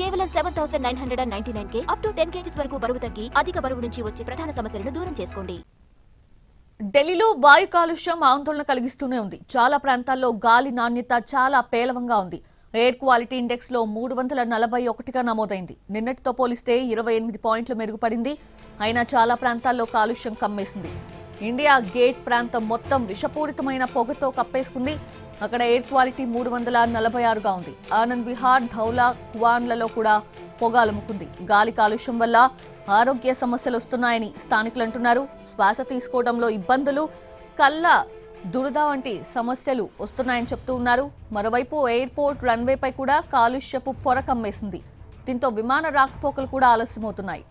కేవలం seven thousand nine hundred and ninety nine K up to ten kgs వరకు బరువు తగ్గి అధిక బరువు నుంచి వచ్చే ప్రధాన సమస్యలను దూరం చేసుకోండి. ఢిల్లీలో వాయు కాలుష్యం ఆందోళన కలిగిస్తూనే ఉంది. చాలా ప్రాంతాల్లో గాలి నాణ్యత చాలా పేలవంగా ఉంది. ఎయిర్ క్వాలిటీ ఇండెక్స్లో మూడు వందల నలభై ఒకటిగా నమోదైంది. నిన్నటితో పోలిస్తే ఇరవై ఎనిమిది పాయింట్లు మెరుగుపడింది. అయినా చాలా ప్రాంతాల్లో కాలుష్యం కమ్మేసింది. ఇండియా గేట్ ప్రాంతం మొత్తం విషపూరితమైన పొగతో కప్పేసుకుంది. అక్కడ ఎయిర్ క్వాలిటీ మూడు వందల నలభై ఆరుగా ఉంది. ఆనంద్ విహార్ ధౌలా కువాన్లలో కూడా పొగ అలుముకుంది. గాలి కాలుష్యం వల్ల ఆరోగ్య సమస్యలు వస్తున్నాయని స్థానికులు అంటున్నారు. శ్వాస తీసుకోవడంలో ఇబ్బందులు కళ్ళ దురద వంటి సమస్యలు వస్తున్నాయని చెప్తూ ఉన్నారు. మరోవైపు ఎయిర్పోర్ట్ రన్వేపై కూడా కాలుష్యపు పొర కమ్మేసింది. దీంతో విమాన రాకపోకలు కూడా ఆలస్యమవుతున్నాయి.